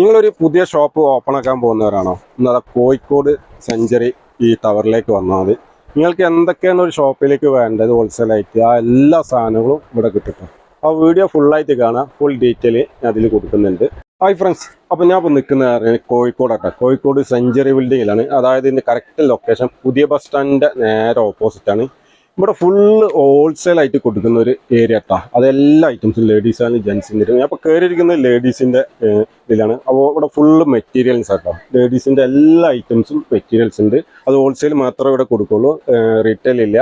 നിങ്ങളൊരു പുതിയ shop open ആക്കാൻ പോകുന്നവരാണോ? എന്നാൽ കോഴിക്കോട് സെഞ്ചുറി ഈ ടവറിലേക്ക് വന്നാൽ മതി. നിങ്ങൾക്ക് എന്തൊക്കെയാണ് ഒരു ഷോപ്പിലേക്ക് വേണ്ടത് ഹോൾസെയിലായിട്ട് ആ എല്ലാ സാധനങ്ങളും ഇവിടെ കിട്ടും. ആ വീഡിയോ ഫുള്ളായിട്ട് കാണാം. ഫുൾ ഡീറ്റെയിൽ അതിൽ കൊടുക്കുന്നുണ്ട്. ഹായ് ഫ്രണ്ട്സ് അപ്പോൾ ഞാൻ ഇപ്പോൾ കോഴിക്കോട് കോഴിക്കോടാട്ടോ കോഴിക്കോട് സെഞ്ചുറി ബിൽഡിങ്ങിലാണ് അതായത് ഇതിന്റെ കറക്റ്റ് ലൊക്കേഷൻ പുതിയ ബസ് സ്റ്റാൻഡിന്റെ നേരെ ഓപ്പോസിറ്റാണ് ഇവിടെ ഫുള്ള് ഹോൾസെയിൽ ആയിട്ട് കൊടുക്കുന്ന ഒരു ഏരിയ കേട്ടോ അതെല്ലാ ഐറ്റംസും ലേഡീസ് ആണ് ജെൻസിന്റെ ഞാൻ ഇപ്പോൾ കയറിയിരിക്കുന്നത് ലേഡീസിന്റെ ഇതിലാണ്. അപ്പോൾ ഇവിടെ ഫുള്ള് മെറ്റീരിയൽസ് ആട്ടോ ലേഡീസിന്റെ എല്ലാ ഐറ്റംസും മെറ്റീരിയൽസ് ഉണ്ട്. അത് ഹോൾസെയിൽ മാത്രമേ ഇവിടെ കൊടുക്കുള്ളൂ. റീറ്റെയിൽ ഇല്ല.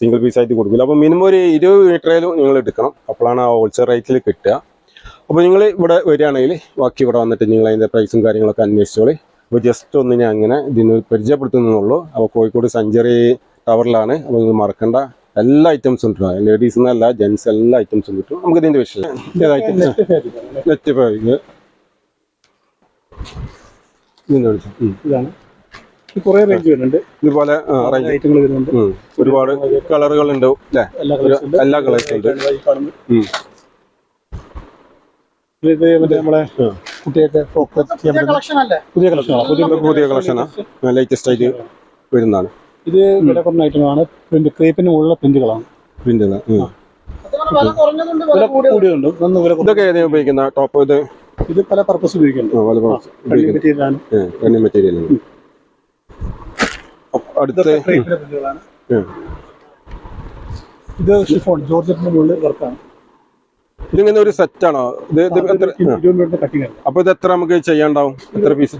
സിംഗിൾ പീസ് ആയിട്ട് കൊടുക്കില്ല. അപ്പോൾ മിനിമം ഒരു ഇരുപത് മീറ്ററേലും നിങ്ങൾ എടുക്കണം. അപ്പോഴാണ് ആ ഹോൾസെയിൽ റേറ്റിൽ കിട്ടുക. അപ്പോൾ നിങ്ങൾ ഇവിടെ വരികയാണെങ്കിൽ ബാക്കി ഇവിടെ വന്നിട്ട് നിങ്ങൾ അതിന്റെ പ്രൈസും കാര്യങ്ങളൊക്കെ അന്വേഷിച്ചോളി. അപ്പോൾ ജസ്റ്റ് ഒന്ന് ഞാൻ അങ്ങനെ ഇതിന് പരിചയപ്പെടുത്തുന്നുള്ളൂ അപ്പോൾ കോഴിക്കോട് സെഞ്ചുറി ടവറിലാണ്. നമുക്ക് ഇത് മറക്കണ്ട. എല്ലാ ഐറ്റംസും ഉണ്ട് ലേഡീസ് എന്നല്ല ജെൻസ് എല്ലാ ഐറ്റംസും കിട്ടും. നമുക്ക് ഇതിന്റെ വിഷയം നെറ്റ് ഉം. ഇതാണ്. കുറേ റേഞ്ച് വരുന്നുണ്ട്. ഇതുപോലെ വരുന്നുണ്ട്. ഒരുപാട് കളറുകൾ ഉണ്ട്. അല്ലേ? എല്ലാ കളേഴ്സ് ഉണ്ട്. ഇത് മറ്റേ നമ്മളെ കുട്ടിയൊക്കെ പുതിയ കളക്ഷനാണ് പുതിയ ഇത് പുതിയ കളക്ഷനാണ് ലേറ്റസ്റ്റ് ആയിട്ട് വരുന്നതാണ്. ഇത് വില കുറഞ്ഞ ഐറ്റമാണ് പ്രിന്റ് ക്രീപ്പിന് മുകളിലുള്ള പ്രിന്റുകളാണ്. പ്രിന്റ് നന്ന് വില ഇതൊക്കെ ഉപയോഗിക്കുന്ന ടോപ്പ് ഇത്? ഇത് പല പർപ്പസ് ഉപയോഗിക്കുന്നുണ്ട്. മെറ്റീരിയൽ അടുത്ത്. ഇത് ഷിഫോൺ ജോർജറ്റിന്റെ മുകളിൽ വർക്കാണ്. ഇതിങ്ങനെ ഒരു സെറ്റ് ആണോ? ഇത് അപ്പൊ ഇത് എത്ര നമുക്ക് ചെയ്യാണ്ടാവും എത്ര പീസ്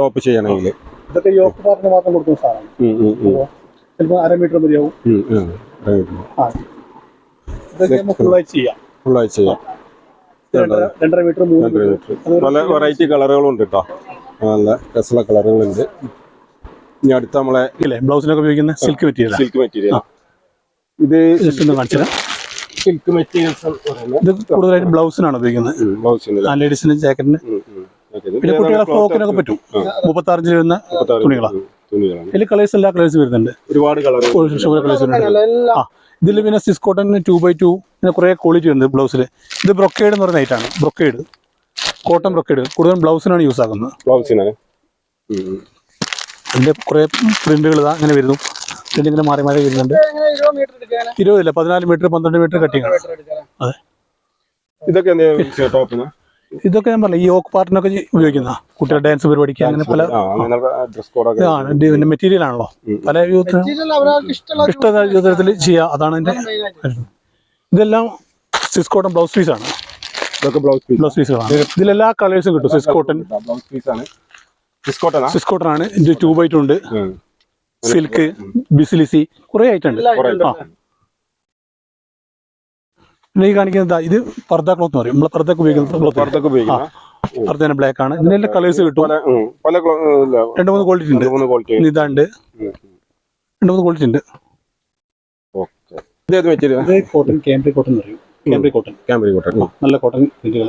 ടോപ്പ് ചെയ്യണമെങ്കിൽ. ഇതൊക്കെ യോക്ക് പാർട്ടിന് മാത്രം കൊടുക്കുന്ന സാധനമാണ്. ചിലപ്പോൾ അര മീറ്റർ മതിയാവും. ആ. ഇതൊക്കെ നമുക്ക് ഫുള്ളായി ചെയ്യാം. ഫുള്ളായി ചെയ്യാം. രണ്ടര മീറ്റർ മൂന്ന് മീറ്റർ. പല വെറൈറ്റി കളറുകളുണ്ട് കേട്ടോ നല്ല രസമുള്ള കളറുകളുണ്ട് ഇനി അടുത്ത നമ്മളെ ഇല്ലേ? ബ്ലൗസിനൊക്കെ ഉപയോഗിക്കുന്ന സിൽക്ക് മെറ്റീരിയൽ സിൽക്ക് മെറ്റീരിയൽ ഇത് ജസ്റ്റ് ഒന്ന് കാണിച്ചു തരാം സിൽക്ക് മെറ്റീരിയൽസ് ഇത് കൂടുതലായിട്ട് ബ്ലൗസിനാണ് ഉപയോഗിക്കുന്നത്. ബ്ലൗസിന്. ആ ലേഡീസിന് ജാക്കറ്റിന് പിന്നെ കുട്ടികളെ ഫ്രോക്കിനൊക്കെ പറ്റും. മുപ്പത്തി മുപ്പത്താറിഞ്ച് വരുന്ന തുണികളാണ്. ഇതിൽ കളേഴ്സ് എല്ലാ കളേഴ്സ് വരുന്നുണ്ട്. ഒരുപാട് കളേഴ്സ് ഉണ്ട് ആ ഇതിൽ പിന്നെ Swiss cotton two by two പിന്നെ കുറേ ക്വാളിറ്റി ഉണ്ട് ബ്ലൗസിൽ ഇത് ബ്രൊക്കേഡ് എന്ന് പറയുന്ന ഐറ്റാണ് ബ്രൊക്കേഡ് കോട്ടൺ ബ്രൊക്കേഡ് കൂടുതലും ബ്ലൗസിനാണ് യൂസ് ആക്കുന്നത്. ബ്ലൗസിനാണ് അതിന്റെ കുറേ പ്രിന്റുകൾ ഇതാ അങ്ങനെ വരുന്നു. പ്രിന്റ് ഇങ്ങനെ മാറി മാറി വരുന്നുണ്ട്. ഇരുപതില്ല പതിനാല് മീറ്റർ പന്ത്രണ്ട് മീറ്റർ കട്ടിങ് ആണ്. അതെ. ഇതൊക്കെ ടോപ്പിന് ഇതൊക്കെ ഞാൻ പറഞ്ഞു ഈ ഓക്ക് പാർട്ടിനൊക്കെ ഉപയോഗിക്കുന്ന കുട്ടികളുടെ ഡാൻസ് പരിപാടിക്ക് അങ്ങനെ പല മെറ്റീരിയൽ ആണല്ലോ. പല ഇഷ്ടമുള്ള ഇഷ്ട തരത്തിൽ ചെയ്യാം അതാണ് എന്റെ ഇതെല്ലാം സിസ്കോട്ടൺ ബ്ലൗസ് പീസ് ആണ്. ഇതൊക്കെ ബ്ലൗസ് പീസ് ബ്ലൗസ് പീസുകളാണ് ഇതിലെല്ലാ കളേഴ്സും കിട്ടും സിസ്കോട്ടൺ ബ്ലൗസ് പീസ് ആണ്. സിസ്കോട്ടൺ ആണ്? ഇത് ടൂ ബൈ ഉണ്ട്. സിൽക്ക് ബിസിലിസി കുറേ ആയിട്ടുണ്ട് ആ. പിന്നെ ഈ കാണിക്കുന്നത് ഇത് പർദ്ദ ക്ലോത്ത് പറയും. നമ്മൾ പർദ്ദക്ക് ഉപയോഗിക്കുന്ന പുറത്തൊക്കെ ഉപയോഗിക്കുന്ന. പർദ്ദ ബ്ലാക്ക് ആണ്. ഇതിനെല്ലാം കളേഴ്സ് കിട്ടും. പല പല clo- ഇല്ല, രണ്ട് മൂന്ന് ക്വാളിറ്റി ഉണ്ട്. രണ്ട് മൂന്ന് ക്വാളിറ്റി ഇതാണ്ട് രണ്ട് മൂന്ന് ക്വാളിറ്റി ഉണ്ട്. ഓക്കെ. ഇതേത് മെറ്റീരിയൽ ഇത് കോട്ടൺ ക്യാമ്പ്രി കോട്ടൺ പറയും. ക്യാമ്പ്രി കോട്ടൺ ക്യാമ്പറി കോട്ടൺ നല്ല കോട്ടൺ പ്രിന്റുകൾ.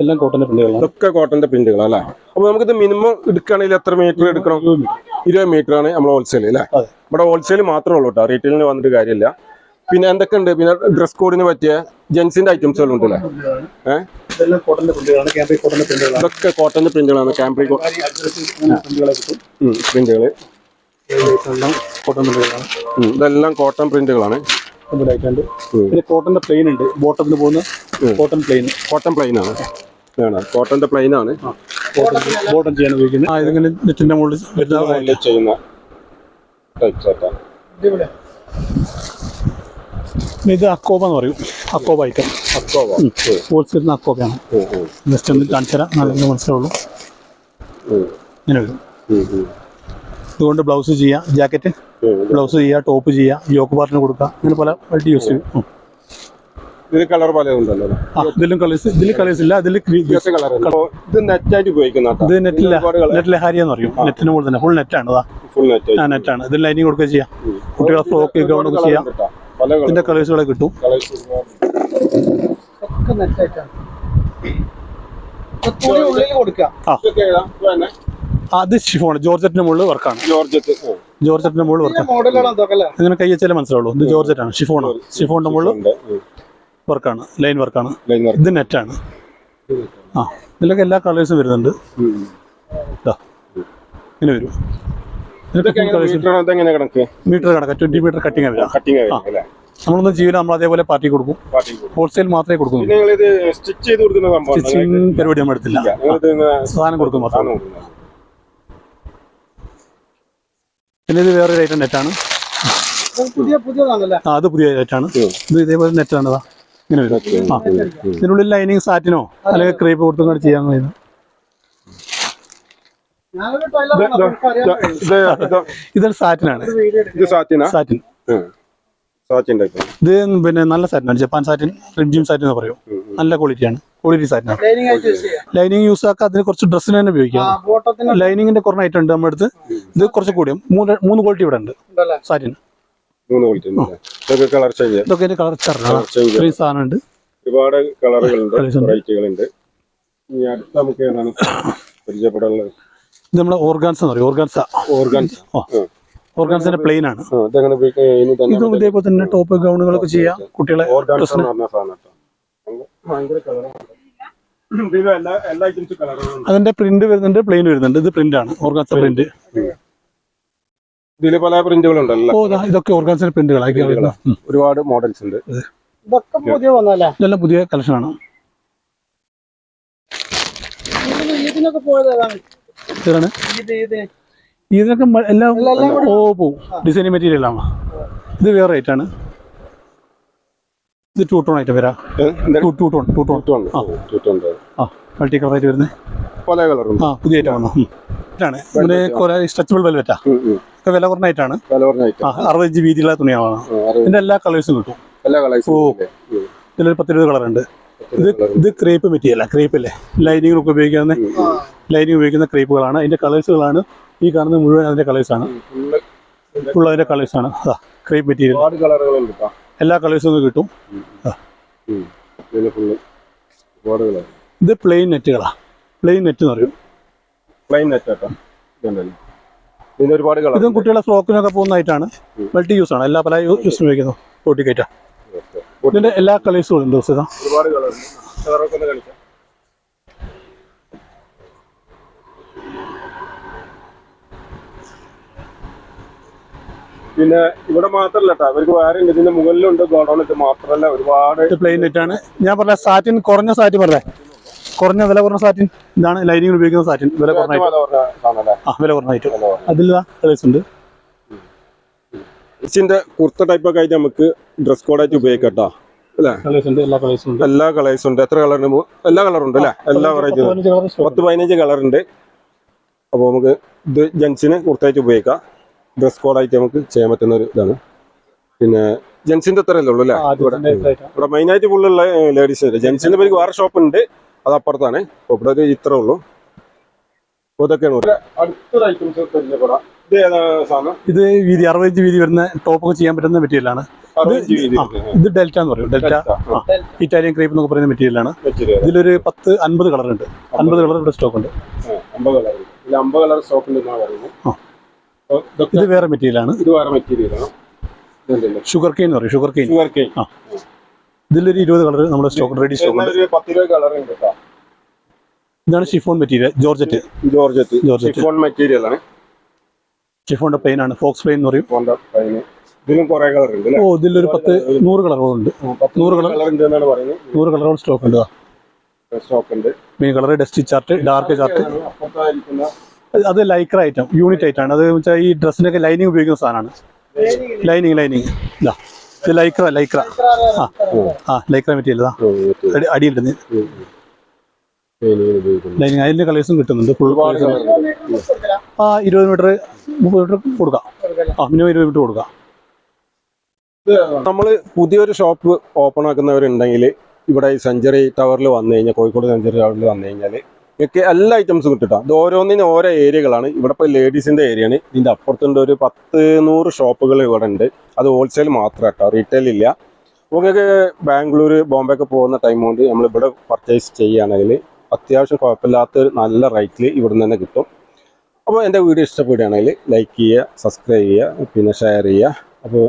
എല്ലാം കോട്ടന്റെ പ്രിന്റുകളാണ് ഇതൊക്കെ കോട്ടന്റെ പ്രിന്റുകൾ അല്ലേ? അപ്പൊ നമുക്കിത് മിനിമം എടുക്കുകയാണെങ്കിൽ എത്ര മീറ്റർ എടുക്കണം? ഇരുപത് മീറ്റർ ആണ് നമ്മൾ ഹോൾസെയിൽ അല്ലേ? നമ്മുടെ ഹോൾസെയിൽ മാത്രമേ ഉള്ളൂ കേട്ടോ റീറ്റെയിലിന് വന്നിട്ട് കാര്യമില്ല. പിന്നെ എന്തൊക്കെ ഉണ്ട് പിന്നെ ഡ്രസ് കോഡിന് പറ്റിയ ജെൻസിന്റെ എല്ലാം ഉണ്ട് അല്ലേ? ഇതൊക്കെ കോട്ടന്റെ പ്രിന്റുകളാണ് ക്യാമ്പറി പ്രിന്റുകളെ ഇതെല്ലാം കോട്ടൺ പ്രിന്റുകളാണ്. പിന്നെ കോട്ടന്റെ പ്ലെയിൻ ഉണ്ട്. പോകുന്ന കോട്ടൺ പ്ലെയിൻ കോട്ടൺ പ്ലെയിൻ ആണ്. ആണ്. കോട്ടന്റെ പ്ലെയിൻ ആണ് ബോട്ടം ചെയ്യാൻ ഉപയോഗിക്കുന്നത്. ആ ഇതിങ്ങനെ നെറ്റിന്റെ മുകളിൽ വരുന്ന ഇതിൽ ചെയ്യുന്ന ടൈപ്പ് സെറ്റാണ് പിന്നെ ഇത് അക്കോബ എന്ന് പറയും. അക്കോബ ഐറ്റം അക്കോബ. ഹോൾസെയിൽ അക്കോബയാണ്. ജസ്റ്റ് ഒന്ന് കാണിച്ചു തരാം നല്ല മനസ്സിലാവുള്ളൂ ഇങ്ങനെ വരും. ഇതുകൊണ്ട് ബ്ലൗസ് ചെയ്യാം. ജാക്കറ്റ് ബ്ലൗസ് ചെയ്യുക ടോപ്പ് ചെയ്യുക യോക്ക് പാർട്ടിന് കൊടുക്കാം. അങ്ങനെ പല വൈറ്റ് യൂസ് ചെയ്യും. ഇതിൽ കളർ പല ഉണ്ടല്ലോ ഇതിലും കളേഴ്സ് ഇതിൽ കളേഴ്സ് ഇല്ല. ഇത് നെറ്റായിട്ട് ഉപയോഗിക്കുന്ന ഇത് നെറ്റില്ല നെറ്റ് ലഹാരി എന്ന് പറയും. നെറ്റിന് മുകളിൽ തന്നെ. ഫുൾ നെറ്റാണ് ഫുൾ നെറ്റ് ആണ്. നെറ്റാണ് ഇതിൽ ലൈനിങ് കൊടുക്കുക ചെയ്യാം കുട്ടികളെ ഫ്രോക്ക് ചെയ്യാം. ഇതിന്റെ കളേഴ്സുകളെ കിട്ടും. അത് ഷിഫോൺ ജോർജറ്റിന്റെ മുകളിൽ വർക്കാണ്. ജോർജറ്റ്. ജോർജറ്റിന്റെ മുകളിൽ വർക്കാണ്. ഇങ്ങനെ കൈ വെച്ചാലേ മനസ്സിലാവുള്ളൂ. ഇത് ജോർജറ്റാണ്. ഷിഫോൺ ഷിഫോണിന്റെ മുകളിൽ വർക്കാണ്. ലൈൻ വർക്കാണ്. ഇത് നെറ്റാണ്. ആ ഇതിലൊക്കെ എല്ലാ കളേഴ്സും വരുന്നുണ്ട്. ഇങ്ങനെ വരും. മീറ്റർ കണക്ക് ട്വന്റി മീറ്റർ കട്ടിങ് കട്ടിങ് അല്ലേ? നമ്മളൊന്നും ചെയ്യില്ല നമ്മൾ അതേപോലെ പാർട്ടി കൊടുക്കും. ഹോൾസെയിൽ മാത്രമേ കൊടുക്കുന്നു സ്റ്റിച്ചിങ് പരിപാടി നമ്മൾ എടുത്തില്ല. സാധനം കൊടുക്കും മാത്രം. പിന്നെ ഇത് വേറെ ഐറ്റം നെറ്റാണ് പുതിയ പുതിയതാണല്ലേ? ആ അത് പുതിയ നെറ്റാണ് ഇത് ഇതേപോലെ നെറ്റാണ് ഇങ്ങനെ വരും. ആ. ഇതിനുള്ളിൽ ലൈനിങ് സാറ്റിനോ അല്ലെങ്കിൽ ക്രീപ്പ് കൊടുത്തും ചെയ്യാൻ കഴിയുന്നു ഞാനൊരു ഇത് ടൈലറാണ് ഇത് അറിയാൻ ഇത് ഇത് ഇതൊരു സാറ്റിനാണ്. ഇത് സാറ്റിനാ? സാറ്റിൻ. സാറ്റിൻ ടൈപ്പ് ഇത് പിന്നെ നല്ല സാറ്റിനാണ്. ജപ്പാൻ സാറ്റിൻ റിംജിം സാറ്റിൻ എന്ന് പറയും. നല്ല ക്വാളിറ്റിയാണ്. ക്വാളിറ്റി സാറ്റിനാണ്. ട്രെയിനിങ് ആയിട്ട് യൂസ് ചെയ്യാം. ലൈനിങ് യൂസ് ആക്കാൻ അതിന് കുറച്ച് ഡ്രസ്സിന് തന്നെ ആ ഉപയോഗിക്കാം ലൈനിങ്ങിന്റെ കുറഞ്ഞ ഐറ്റം ഉണ്ട് നമ്മുടെ അടുത്ത്. ഇത് കുറച്ച് കൂടിയും? മൂന്ന് മൂന്ന് ക്വാളിറ്റി ഇവിടെ ഉണ്ട്. സാറ്റിന് സാറ്റിൻ. മൂന്ന് ക്വാളിറ്റി ഇതൊക്കെ കളർ ചേഞ്ച് ഇതൊക്കെ അതിന്റെ കളർ ചേഞ്ച് സാധനം ഉണ്ട്. ഒരുപാട് കളറുകളുണ്ട് വെറൈറ്റികളുണ്ട് ഇനി അടുത്ത നമുക്ക് ഏതാണ് പരിചയപ്പെടാനുള്ളത്? ഇത് നമ്മുടെ ഓർഗാൻസ് എന്ന് പറയും. ഓർഗാൻസ. ഓർഗൻസ്. ഓർഗാൻസിന്റെ പ്ലെയിൻ ആണ് ഇതും ഇതേപോലെ തന്നെ ടോപ്പ് ഗൗണുകളൊക്കെ ചെയ്യാം. കുട്ടികളെ അതിന്റെ പ്രിന്റ് വരുന്നുണ്ട് പ്ലെയിൻ വരുന്നുണ്ട്. ഇത് പ്രിന്റ് ആണ്. ഓർഗാൻസ പ്രിന്റ് ഇതിൽ പല പ്രിന്റുകളുണ്ടല്ലോ. ഓ ദാ ഇതൊക്കെ ഓർഗാൻസിന്റെ പ്രിന്റുകളാക്കി ഒരുപാട് മോഡൽസ് ഉണ്ട്. ഇതൊക്കെ പുതിയ വന്നല്ലേ ഇതെല്ലാം പുതിയ കളക്ഷൻ ആണ്. ഇതിനൊക്കെ പോയത് ഏതാണ്? ഇതാണ് ഇത് ഇത് ഇതിനൊക്കെ എല്ലാം ഓ പോവും. ഡിസൈനിങ് മെറ്റീരിയൽ ആണ് ഇത് വേറെ റേറ്റ് ആണ്. ഇത് ടൂ ടോൺ ആയിട്ട് വരാം. Two two tone two tone ആ. ടോൺ ആ മൾട്ടി കളർ ആയിട്ട് വരുന്നത് പല കളറുണ്ട് ആ പുതിയ ഐറ്റം വന്നു ഇതാണ്. ഇതിന് കുറെ സ്ട്രെച്ചബിൾ വെൽവെറ്റാ ഒക്കെ വില കുറഞ്ഞ ഐറ്റാണ് പല പറഞ്ഞ ഐറ്റം ആ. അറുപത് ഇഞ്ച് വീതിയുള്ള തുണിയാണ് ഇതിന്റെ എല്ലാ കളേഴ്സും കിട്ടും. എല്ലാ കളേഴ്സും ഇതിലൊരു പത്തിരുപത് കളർ ഉണ്ട്. ഇത് ഇത് ക്രേപ്പ് മെറ്റീരിയൽ ക്രേപ്പ് അല്ലേ? ലൈനിങ്ങിനൊക്കെ ഉപയോഗിക്കുന്ന ലൈനിങ് ഉപയോഗിക്കുന്ന ക്രീപ്പുകളാണ്. അതിന്റെ കളേഴ്സുകളാണ് ഈ കാണുന്നത് മുഴുവൻ അതിന്റെ കളേഴ്സാണ് ഫുൾ അതിന്റെ കളേഴ്സാണ് അതാ ക്രീപ്പ് മെറ്റീരിയൽ. എല്ലാ കളേഴ്സും കിട്ടും. ഇത് പ്ലെയിൻ നെറ്റുകളാ പ്ലെയിൻ നെറ്റ് എന്ന് പറയും. പ്ലെയിൻ നെറ്റ് കേട്ടോ ഇതും കുട്ടികളെ ഫ്രോക്കിനൊക്കെ പോകുന്നതായിട്ടാണ് മൾട്ടി യൂസ് ആണ്. എല്ലാ പല യൂസ് ഉപയോഗിക്കുന്നു. ഓട്ടിക്കയറ്റാ ഇതിന്റെ എല്ലാ കളേഴ്സും ഉണ്ട് ദിവസം ഒരുപാട് കളർ പിന്നെ ഇവിടെ മാത്രല്ല കേട്ടോ അവർക്ക് വേറെ ഉണ്ട്. ഇതിന്റെ മുകളിലുണ്ട്. ഗോഡൌൺ ഇത് മാത്രല്ല. ഒരുപാട് പ്ലെയിൻ നെറ്റ് ആണ്. ഞാൻ പറഞ്ഞ സാറ്റിൻ കുറഞ്ഞ സാറ്റ് പറഞ്ഞേ. കുറഞ്ഞ വില കുറഞ്ഞ സാറ്റിൻ ഇതാണ് ലൈനിങ് ഉപയോഗിക്കുന്ന സാറ്റിൻ വില കുറഞ്ഞ ആ വില കുറഞ്ഞ. അതിൽ കളേഴ്സ് ഉണ്ട്. ഇതിന്റെ കുർത്ത ടൈപ്പ് ഒക്കെ ആയിട്ട് നമുക്ക് ഡ്രസ് കോഡായിട്ട് ഉപയോഗിക്കാം കേട്ടോ അല്ലേ? എല്ലാ കളേഴ്സും ഉണ്ട്. എല്ലാ കളേഴ്സും ഉണ്ട്. എത്ര കളറുണ്ട് എല്ലാ കളറും ഉണ്ട് അല്ലേ? എല്ലാ വെറൈറ്റി പത്ത് പതിനഞ്ച് കളറുണ്ട് കളർ ഉണ്ട്. അപ്പോൾ നമുക്ക് ഇത് ജെൻസിന് കുർത്തായിട്ട് ഉപയോഗിക്കാം. ഡ്രസ് കോഡായിട്ട് നമുക്ക് ചെയ്യാൻ പറ്റുന്ന ഒരു ഇതാണ്. പിന്നെ ജെൻസിന്റെ അത്രയല്ലേ ഉള്ളൂ അല്ലേ. ഇവിടെ മെയിനായിട്ട് ഫുള്ളുള്ള ലേഡീസ് ജെൻസിന്റെ പേര് വേറെ ഷോപ്പ് ഉണ്ട്. അത് അപ്പുറത്താണ്. ഇവിടെ ഇത്രേ ഉള്ളൂ. അപ്പോൾ ഇതൊക്കെയാണ്. അടുത്തൊരു ഐറ്റംസ് ഇത് വീതി അറുപത്തഞ്ച് വീതി വരുന്ന ടോപ്പ് ഒക്കെ ചെയ്യാൻ പറ്റുന്ന ആ, ഇത് ഡെൽറ്റ എന്ന് പറയും. ഡെൽറ്റ ഇറ്റാലിയൻ ക്രീപ്പ് എന്നൊക്കെ പറയുന്ന മെറ്റീരിയൽ ആണ്. ഇതിലൊരു പത്ത് അൻപത് കളർ ഉണ്ട്. അൻപത്. കളർ ഇവിടെ സ്റ്റോക്ക് ഉണ്ട്. ഇത് വേറെ മെറ്റീരിയലാണ് ഷുഗർ കെയിൻ പറയും. ഷുഗർ കെയിൻ ഇതിലൊരു ഇരുപത് കളർ നമ്മുടെ സ്റ്റോക്ക് റെഡി സ്റ്റോക്ക് ഇതാണ് chiffon material georgette georgette georgette. Chiffon material ആണ്. ഷിഫോണിന്റെ പ്ലെയിൻ ആണ്. ഫോക്സ് പ്ലെയിൻ എന്ന് പറയും. ഷിഫോണിന്റെ പൈന് ഇതിലും കുറെ കളർ ഉണ്ട് അല്ലേ? ഓ ഇതിലൊരു പത്ത് നൂറ് കളറുകളുണ്ട് നൂറ്? കളർ നൂറ് കളറുകൾ സ്റ്റോക്ക് ഉണ്ട്. സ്റ്റോക്ക് ഉണ്ട്. Main colour dusty chart dark chart അത് ലൈക്ര ഐറ്റം യൂണിറ്റ് ഐറ്റം ആണ്. അത് വെച്ചാൽ ഈ ഡ്രസ്സിനൊക്കെ ലൈനിങ് ഉപയോഗിക്കുന്ന സാധനമാണ്. ലൈനിങ് ലൈനിങ് ഇല്ല ഇത്. ലൈക്ര ലൈക്ര ആ ആ ലൈക്ര മെറ്റീരിയൽ അടി- അടിയിലിടുന്നത് ലൈനിങ് അതിന്റെ കളേഴ്സും കിട്ടുന്നുണ്ട്. ഫുൾ ആ ഇരുപത് മീറ്റർ ലിറ്റർ കൊടുക്കാം. ആ മിനിമം ഇരുപത് ലിറ്റർ കൊടുക്കാം. നമ്മൾ പുതിയൊരു ഷോപ്പ് ഓപ്പൺ ആക്കുന്നവരുണ്ടെങ്കിൽ ഇവിടെ ഈ സെഞ്ചുറി ടവറിൽ വന്നു കഴിഞ്ഞാൽ കോഴിക്കോട് സെഞ്ചുറി ടവറിൽ വന്നു കഴിഞ്ഞാൽ ഇതൊക്കെ എല്ലാ ഐറ്റംസും കിട്ടും ഇത് ഓരോന്നിനും ഓരോ ഏരിയകളാണ് ഇവിടെ ഇപ്പോൾ ലേഡീസിന്റെ ഏരിയയാണ് ഇതിന്റെ അപ്പുറത്തുണ്ട് ഒരു പത്ത് നൂറ് ഷോപ്പുകൾ ഇവിടെ ഉണ്ട്. അത് ഹോൾസെയിൽ മാത്രം കേട്ടോ റീറ്റെയിൽ ഇല്ല. നമുക്കൊക്കെ ബാംഗ്ലൂർ ബോംബെ ഒക്കെ പോകുന്ന ടൈം കൊണ്ട് നമ്മൾ ഇവിടെ പർച്ചേസ് ചെയ്യുകയാണെങ്കിൽ അത്യാവശ്യം കുഴപ്പമില്ലാത്ത നല്ല റേറ്റിൽ ഇവിടെ നിന്ന് തന്നെ കിട്ടും. അപ്പോൾ എന്റെ വീഡിയോ ഇഷ്ടപ്പെടുകയാണെങ്കിൽ ലൈക്ക് ചെയ്യുക സബ്സ്ക്രൈബ് ചെയ്യുക പിന്നെ ഷെയർ ചെയ്യുക. അപ്പോൾ